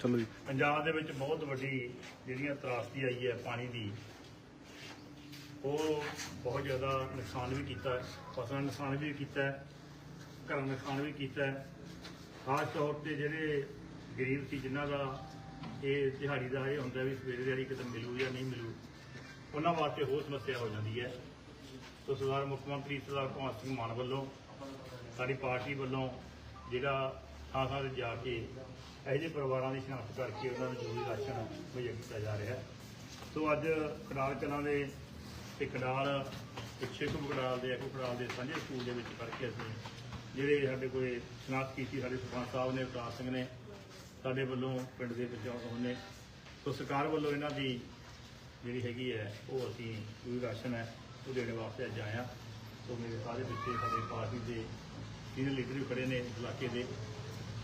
ਚਲੋ ਜੀ। ਪੰਜਾਬ ਦੇ ਵਿੱਚ ਬਹੁਤ ਵੱਡੀ ਜਿਹੜੀਆਂ ਤਰਾਸਦੀ ਆਈ ਹੈ ਪਾਣੀ ਦੀ, ਉਹ ਬਹੁਤ ਜ਼ਿਆਦਾ ਨੁਕਸਾਨ ਵੀ ਕੀਤਾ ਫਸਲਾਂ ਨੂੰ ਨੁਕਸਾਨ ਵੀ ਕੀਤਾ ਘਰਾਂ ਨੁਕਸਾਨ ਵੀ ਕੀਤਾ ਖਾਸ ਤੌਰ ਤੇ ਜਿਹੜੇ ਗਰੀਬ ਸੀ, ਜਿਨ੍ਹਾਂ ਦਾ ਇਹ ਦਿਹਾੜੀ ਦਾ ਇਹ ਹੁੰਦਾ ਵੀ ਸਵੇਰੇ ਦਿਹਾੜੀ ਕਿਤੇ ਮਿਲੂ ਜਾਂ ਨਹੀਂ ਮਿਲੂ, ਉਹਨਾਂ ਵਾਸਤੇ ਹੋਰ ਸਮੱਸਿਆ ਹੋ ਜਾਂਦੀ ਹੈ। ਸੋ ਸਰਦਾਰ ਮੁੱਖ ਮੰਤਰੀ ਸਰਦਾਰ ਭਗਵੰਤ ਸਿੰਘ ਮਾਨ ਵੱਲੋਂ, ਸਾਡੀ ਪਾਰਟੀ ਵੱਲੋਂ ਜਿਹੜਾ ਥਾਂ ਥਾਂ ਤੇ ਜਾ ਕੇ ਇਹੋ ਜਿਹੇ ਪਰਿਵਾਰਾਂ ਦੀ ਸ਼ਨਾਖਤ ਕਰਕੇ ਉਹਨਾਂ ਨੂੰ ਜ਼ਰੂਰੀ ਰਾਸ਼ਨ ਮੁਹੱਈਆ ਕੀਤਾ ਜਾ ਰਿਹਾ ਸੋ ਅੱਜ ਕਨਾਲ ਕਲਾਂ ਦੇ ਤੇ ਕਨਾਲ ਪਿੱਛੇ ਤੋਂ ਕਨਾਲ ਦੇ, ਇੱਕ ਕਨਾਲ ਦੇ ਸਾਂਝੇ ਸਕੂਲ ਦੇ ਵਿੱਚ ਕਰਕੇ ਅਸੀਂ ਜਿਹੜੇ ਸਾਡੇ ਕੋਲ ਸ਼ਨਾਖਤ ਕੀਤੀ, ਸਾਡੇ ਸਰਪੰਚ ਸਾਹਿਬ ਨੇ ਅਵਤਾਰ ਸਿੰਘ ਨੇ, ਸਾਡੇ ਵੱਲੋਂ ਪਿੰਡ ਦੇ ਵਿੱਚ ਉਹਨੇ ਸੋ ਸਰਕਾਰ ਵੱਲੋਂ ਇਹਨਾਂ ਦੀ ਜਿਹੜੀ ਹੈਗੀ ਹੈ, ਉਹ ਅਸੀਂ ਕੋਈ ਰਾਸ਼ਨ ਹੈ, ਉਹ ਦੇਣ ਵਾਸਤੇ ਅੱਜ ਆਏ ਹਾਂ। ਸੋ ਮੇਰੇ ਸਾਰੇ ਬੱਚੇ ਸਾਡੇ ਪਾਰਟੀ ਦੇ ਸੀਨੀਅਰ ਲੀਡਰ ਵੀ ਖੜੇ ਨੇ, ਇਸ ਇਲਾਕੇ ਦੇ।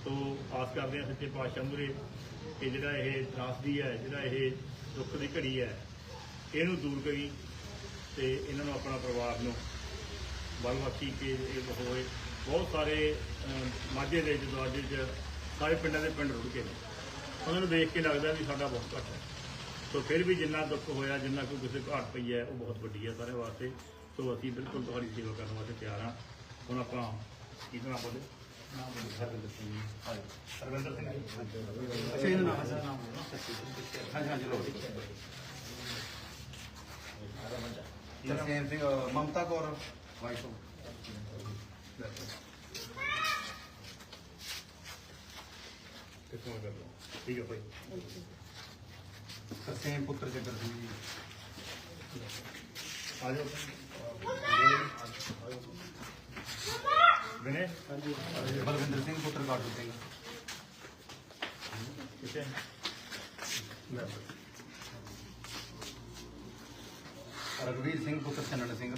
ਸੋ ਆਸ ਕਰਦੇ ਹਾਂ ਸੱਚੇ ਪਾਤਸ਼ਾਹ ਮੂਹਰੇ ਕਿ ਜਿਹੜਾ ਇਹ ਤਰਾਸਦੀ ਹੈ, ਜਿਹੜਾ ਇਹ ਦੁੱਖ ਦੀ ਘੜੀ ਹੈ, ਇਹਨੂੰ ਦੂਰ ਕਰੀ ਤੇ ਇਹਨਾਂ ਨੂੰ ਆਪਣਾ ਪਰਿਵਾਰ ਨੂੰ ਬਲਵਤੀ ਕੇ ਇਹ ਹੋਏ। ਬਹੁਤ ਸਾਰੇ ਮਾਝੇ ਦੇ ਜਦਵਾਜੇ ਚ ਸਾਰੇ ਪਿੰਡਾਂ ਦੇ ਪਿੰਡ ਰੁੜ ਗਏ ਨੇ। ਉਹਨਾਂ ਨੂੰ ਦੇਖ ਕੇ ਲੱਗਦਾ ਵੀ ਸਾਡਾ ਬਹੁਤ ਘੱਟ ਹੈ। ਸੋ ਫਿਰ ਵੀ ਜਿੰਨਾ ਦੁੱਖ ਹੋਇਆ, ਜਿੰਨਾ ਕੋਈ ਕਿਸੇ ਘਾਟ ਪਈ ਹੈ, ਉਹ ਬਹੁਤ ਵੱਡੀ ਹੈ ਸਾਰੇ ਵਾਸਤੇ। ਸੋ ਅਸੀਂ ਬਿਲਕੁਲ ਤੁਹਾਡੀ ਸੇਵਾ ਕਰਨ ਵਾਸਤੇ ਤਿਆਰ ਹਾਂ। ਹੁਣ ਆਪਾਂ ਕੀ ਤਰ੍ਹਾਂ ਬੋਲੇ? ਹਰਵਿੰਦਰ ਸਿੰਘ ਜੀ। ਹਰਵਿੰਦਰ ਸਿੰਘ ਜੀ। ਨਾਮ ਹਾਂਜੀ ਹਾਂਜੀ ਲੋ ਤਰਸੇਮ ਸਿੰਘ ਮਮਤਾ ਕੌਰ ਵਾਈਫ ਕਿੱਥੋਂ ਕਰ ਲਓ ਠੀਕ ਹੈ ਭਾਈ ਤਰਸੇਮ ਪੁੱਤਰ ਜੱਗਰ ਸਿੰਘ ਜੀ ਆ ਜਾਓ ਬਲਵਿੰਦਰ ਸਿੰਘ ਪੁੱਤਰ ਸਿੰਘ। ਲੈ। ਰਗਵੀਰ ਸਿੰਘ ਪੁੱਤਰ ਚੰਨਣ ਸਿੰਘ।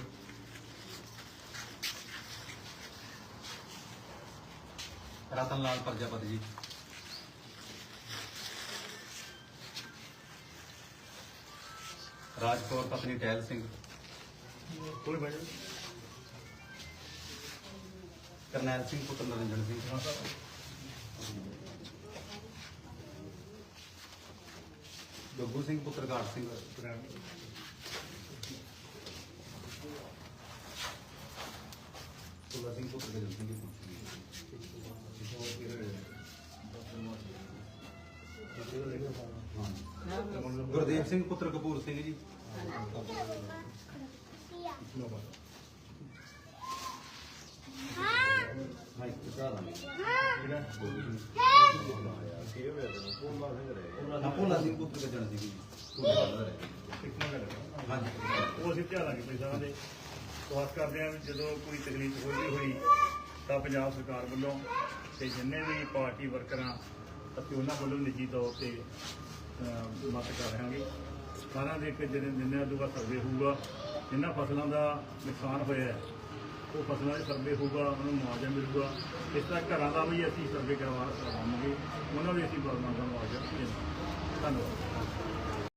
ਰਤਨ ਲਾਲ ਪ੍ਰਜਾਪਤ ਜੀ। ਰਾਜਕੌਰ ਪਤਨੀ ਟਹਿਲ ਸਿੰਘ। ਕੋਈ ਭਾਈ ਕਰਨੈਲ ਸਿੰਘ ਪੁੱਤਰ ਨਰਿੰਦਰ ਸਿੰਘ। ਗੱਗੂ ਸਿੰਘ ਪੁੱਤਰ ਘਾਟ ਸਿੰਘ। ਸੁਲਾ ਸਿੰਘ ਪੁੱਤਰ ਗਜਲ ਸਿੰਘ ਦੀ ਪੁੱਛੀ ਗੁਰਦੇਵ ਸਿੰਘ ਪੁੱਤਰ ਕਪੂਰ ਸਿੰਘ ਜੀ ਹਾਂ ਇੱਕ ਭਰਾ ਦਾ ਨਾ ਭੋਲਾ ਸਿੰਘ ਪੁੱਤਰ ਗਜਲ ਸਿੰਘ ਜੀ ਹਾਂਜੀ ਉਹ ਅਸੀਂ ਧਿਆਨ ਲਾਂਗੇ ਪੈਸਾ ਦੇ ਸਵਾਸ ਕਰਦੇ ਹਾਂ ਵੀ ਜਦੋਂ ਕੋਈ ਤਕਲੀਫ ਹੋਈ ਹੋਈ ਤਾਂ ਪੰਜਾਬ ਸਰਕਾਰ ਵੱਲੋਂ ਤੇ ਜਿੰਨੇ ਵੀ ਪਾਰਟੀ ਵਰਕਰਾਂ ਅਤੇ ਉਹਨਾਂ ਵੱਲੋਂ ਨਿੱਜੀ ਤੌਰ ਤੇ ਅਹ, ਮਦਦ ਕਰ ਰਹਾਂਗੇ ਸਾਰਿਆਂ ਦੇ ਇੱਕ ਜਿਹੜੇ ਜਿੰਨੇ ਅਦੂਗਾ ਸਰਵੇ ਹੋਊਗਾ ਜਿੰਨਾਂ ਫਸਲਾਂ ਦਾ ਨੁਕਸਾਨ ਹੋਇਆ ਹੈ ਉਹ ਫਸਲਾਂ 'ਚ ਸਰਵੇ ਹੋਊਗਾ, ਉਹਨਾਂ ਨੂੰ ਮੁਆਵਜ਼ਾ ਮਿਲੂਗਾ। ਇਸ ਤਰ੍ਹਾਂ ਘਰਾਂ ਦਾ ਵੀ ਅਸੀਂ ਸਰਵੇ ਕਰਵਾ ਕਰਵਾਵਾਂਗੇ। ਉਹਨਾਂ ਵੀ ਅਸੀਂ ਬਰਮਾਨ ਦਾ ਮੁਆਵਜ਼ਾ ਦੇਵਾਂਗੇ। ਧੰਨਵਾਦ।